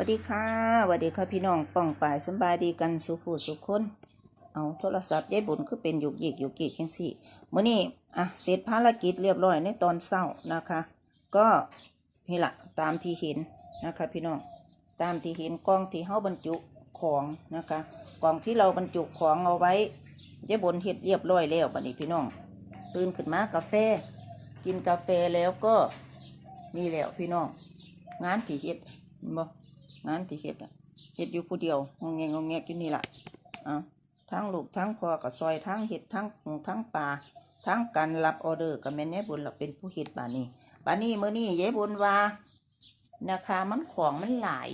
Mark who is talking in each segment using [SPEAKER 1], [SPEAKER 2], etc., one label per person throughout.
[SPEAKER 1] วัสดีค่ะสวัสดีค่ะพี่น้องป้องป่ายสบายดีกันสุผู้สุขคน เอาโทรศัพท์ยายบุญคือเป็นหยุกหยิกหยุกหยิกจังสี่มื้อนี้อะเสร็จภารกิจเรียบร้อยในตอนเช้านะคะ ก็นี่แหละตามที่เห็นนะคะพี่น้องตามที่เห็นกล่องที่เฮาบรรจุของนะคะกล่องที่เราบรรจุของเอาไว้ยายบุญเฮ็ดเรียบร้อยแล้วบัดนี้พี่น้อง ตื่นขึ้นมากาแฟ กินกาแฟแล้วก็นี่แล้วพี่น้องงานที่เฮ็ดเห็นบ่ งานที่เฮ็ดอะเฮ็ดอยู่ผู้เดียวงงแงงงแงอยู่นี่ล่ะอะทั้งลูกทั้งพ่อกับซอยทั้งเฮ็ดทั้งหงทั้งปลาทั้งการรับออเดอร์กับแม่นยายบุญเราเป็นผู้เฮ็ดบาดนี้บาดนี้มื้อนี้ยายบุญว่านะคะมันของมันหลาย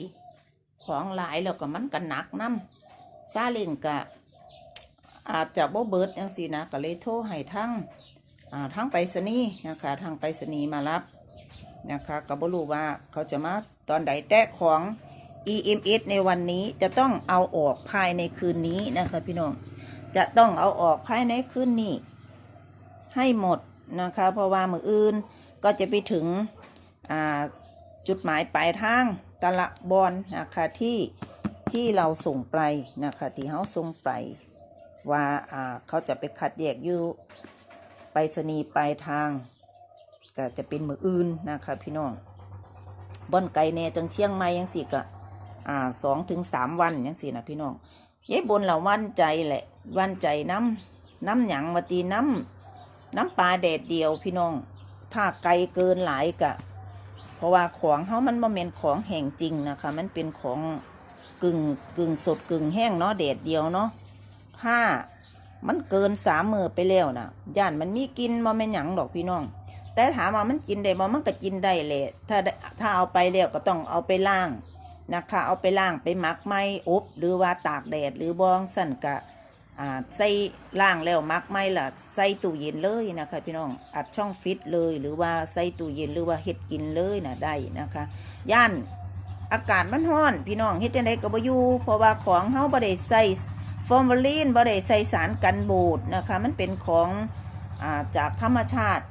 [SPEAKER 1] ของหลายแล้วก็มันก็หนักนํซาเล้งก็อาจจะบ่เบิดจังซี่นะก็เลยโทรให้ทั้งอ่าทางไปรษณีย์นะคะทางไปรษณีย์มารับนะคะก็บ่รู้ว่าเขาจะมาตอนใดแต่ของ EMS ในวันนี้จะต้องเอาออกภายในคืนนี้นะคะพี่น้องจะต้องเอาออกภายในคืนนี้ ให้หมดนะคะเพราะว่ามืออื่นก็จะไปถึงจุดหมายปลายทางตละบอนนะคะที่ที่เราส่งไปนะคะที่เขาส่งไปว่าเขาจะไปคัดแยกอยู่ไปรษณีปลายทางก็จะเป็นมืออื่นนะคะพี่น้องบ่อนไก่แน่จังเชียงใหม่ยังสี่ก็ อ่าสองถึงสามวันยังสี่นะพี่น้องเย้บนเราวันใจแหละวันใจน้ำน้ำหยังมาตีน้ำน้ำปลาแดดเดียวพี่น้อง ถ้าไกลเกินหลายกะ เพราะว่าของเขามันบ่แม่นของแห้งจริงนะคะ มันเป็นของกึ่งกึ่งสดกึ่งแห้งเนาะแดดเดียวเนาะถ้ามันเกินสามมือไปแล้วนะย่านมันมีกินมาแม่นหยังดอกพี่น้อง แต่ถามว่ามันกินได้บ่มันก็กินได้แหละถ้าถ้าเอาไปแล้วก็ต้องเอาไปล้าง นะคะ เอาไปล้างไปหมักไม่อบหรือว่าตากแดดหรือบองสั่นกะใส่ล้างแล้วมักไม่ล่ะใส่ตู้เย็นเลยนะคะพี่น้องอัดช่องฟิตเลยหรือว่าใส่ตู้เย็นหรือว่าเฮ็ดกินเลยนะได้นะคะ ย่านอากาศมันร้อน พี่น้องเฮ็ดจังไดก็บ่อยู่เพราะว่าของเฮาบ่ได้ใส่ฟอร์มาลีนบ่ได้ใส่สารกันบูดนะคะ มันเป็นของอาจากธรรมชาติ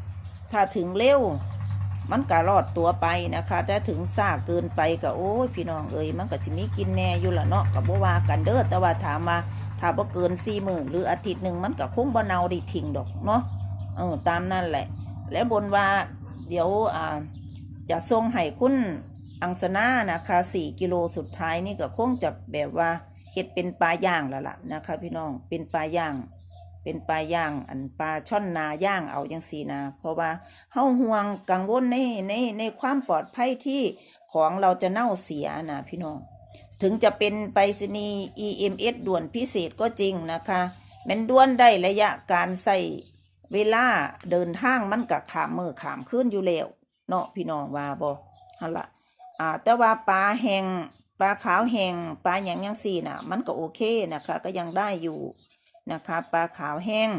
[SPEAKER 1] ถ้าถึงเร็ว มันก็รอดตัวไปนะคะถ้าถึงซาเกินไปก็โอ้ยพี่น้องเอ้ยมันก็สิมีกินแน่อยู่ละเนาะกับบ่ว่ากันเด้อแต่ว่าถามมาถ้าบ่เกินสี่หมื้อหรืออาทิตย์หนึ่งมันก็คงบ่เนาได้ทิ้งดอกเนาะเออตามนั่นแหละ แล้วบนว่าเดี๋ยวอ่าจะส่งให้คุณอังสนานะคะสี่กิโลสุดท้ายนี่ก็คงจะแบบว่าเห็ดเป็นปลาย่างแล้วล่ะนะคะ พี่น้องเป็นปลาย่าง เป็นปลาย่าง อันปลาช่อนนาย่างเอาอย่างสีนะเพราะว่าเฮาห่วงกังวลในในในความปลอดภัยที่ของเราจะเน่าเสียนะพี่น้องถึงจะเป็นไปรษณีย์ EMS ด่วนพิเศษก็จริงนะคะแมันด่วนได้ระยะการใส่เวลาเดินทางมันกับขามมือขามขึ้นอยู่แล้วเนาะพี่น้องว่าบ่ฮะละอ่าแต่ว่าปลาแหงปลาขาวแหงปลาอย่างยังสี่น่ะ มันก็โอเคนะคะ ก็ยังได้อยู่ นะคะปลาขาวแห้ง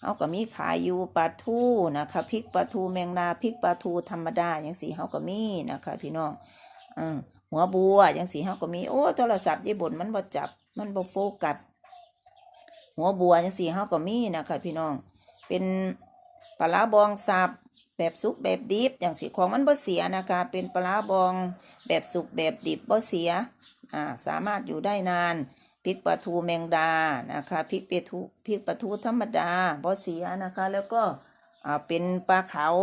[SPEAKER 1] เขาก็มีขายอยู่ปลาทูนะคะพริกปลาทูแมงดาพริกปลาทูธรรมดาอย่างสีเขาก็มีนะคะ พี่น้องอืมหัวบัวอย่างสีเขาก็มีโอ้โทรศัพท์ยี่บนมันบ่จับมันบ่โฟกัสหัวบัวอย่างสีเขาก็มีนะคะพี่น้อง เป็นปลาบองสับแบบสุกแบบดิบอย่างสีของมันบ่เสียนะคะ เป็นปลาร้าบองแบบสุกแบบดิบบ่เสียอ่าสามารถอยู่ได้นาน พริกปลาทูแมงดานะคะพริกเปทูพริกปลาทูธรรมดาบ่เสียนะคะ แล้วก็เป็นปลาขาว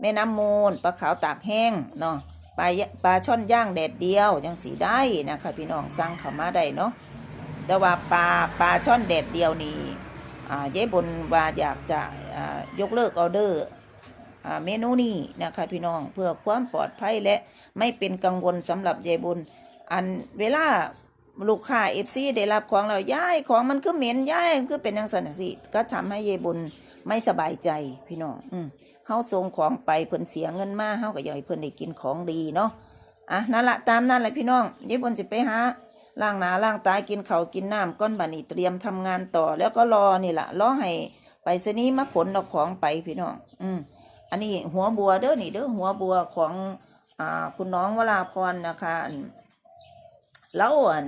[SPEAKER 1] แม่น้ำมูลปลาขาวตากแห้งเนาะปลาปลาช่อนย่างแดดเดียวยังสีได้นะคะพี่น้องสั่งเข้ามาได้เนาะแต่ว่าปลาปลาช่อนแดดเดียวนี่เย้บนว่าอยากจะยกเลิกออเดอร์เมนูนี้นะคะพี่น้องเพื่อความปลอดภัยและไม่เป็นกังวลสำหรับยายบุญอันเวลา ลูกค้าเอฟซีได้รับของเราย้ายของมันคือเหม็นย้ายคือเป็นอย่างสันสิก็ทำให้ยายบุญไม่สบายใจพี่น้องอืมเฮาส่งของไปเพิ่นเสียเงินมาเฮาก็อยากให้เพิ่นได้กินของดีเนาะอะนั่นละตามนั่นแหละพี่น้องยายบุญสิไปหาล้างหนาล้างตากินเขากินน้ำก้อนบัดนี้เตรียมทำงานต่อ แล้วก็รอนี่ละรอให้ไปสนีย์มาขนเอาของไปพี่น้องอืมอันนี้หัวบัวเด้อนี่เด้อหัวบัวของอ่าคุณน้องวราพรนะคะแล้วอัน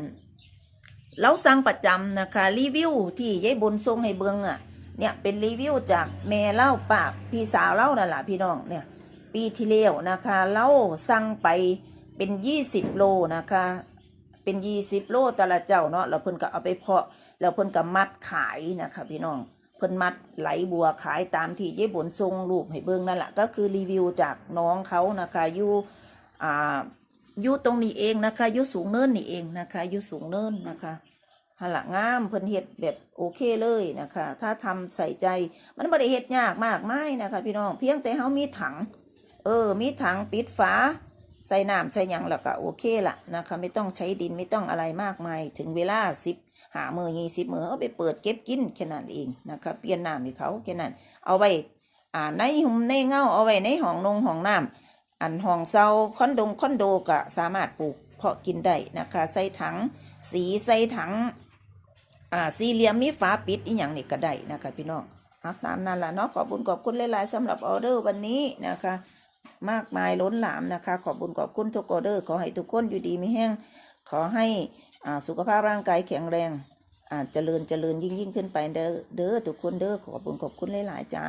[SPEAKER 1] เราสั่งประจำนะคะรีวิวที่ยายบุญส่งให้เบิงอะเนี่ยเป็นรีวิวจากแม่เล่าปากพี่สาวเล่านั่นแหละพี่น้องเนี่ยปีที่แล้วนะคะเราสั่งไปเป็นยี่สิบโลนะคะเป็นยี่สิบโลแต่ละเจ้าเนาะแล้วเพิ่นก็เอาไปเพาะแล้วเพิ่นก็มัดขายนะคะพี่น้องเพิ่นมัดไหลบัวขายตามที่เย้บนทรงรูปให้เบิงนั่นแหละก็คือรีวิวจากน้องเขานะคะอยู่อ่า ยู่ตรงนี้เองนะคะยู่สูงเนินนี่เองนะคะยู่สูงเนินนะคะหละงามเพิ่นเฮ็ดแบบโอเคเลยนะคะ ถ้าทำใส่ใจมันบ่ได้เฮ็ดยากมากไมายนะคะ พี่น้องเพียงแต่เฮามีถัง เออ มีถังปิดฝาใส่น้ำใส่ยังแล้วก็โอเคละนะคะ ไม่ต้องใช้ดินไม่ต้องอะไรมากมาย ถึงเวลาสิบหามือยี่สิบมือเอาไปเปิดเก็บกินแค่นั้นเองนะคะเปลี่ยนน้ำให้เขาแค่นั้นเอาไว้อ่าในหุมในเงาเอาไว้ในห้องนงห้องน้ำ อันห้องเซาคอนโดงคอนโดก็สามารถปลูกเพาะกินได้นะคะใส่ถังสีใส่ถังอ่าสี่เหลี่ยมมีฝาปิดอีหยังนี่ก็ได้นะคะพี่น้องเอาตามนั้นละเนาะขอบคุญขอบคุณหลายๆสำหรับออเดอร์วันนี้นะคะ มากมายล้นหลามนะคะ ขอบคุญขอบคุณทุกออเดอร์ขอให้ทุกคนอยู่ดีไม่แห้งขอให้สุขภาพร่างกายแข็งแรงอ่าเจริญเจริญยิ่งยิ่งขึ้นไปเด้อเด้อทุกคนเด้อขอบคุญขอบคุณหลายๆจ้า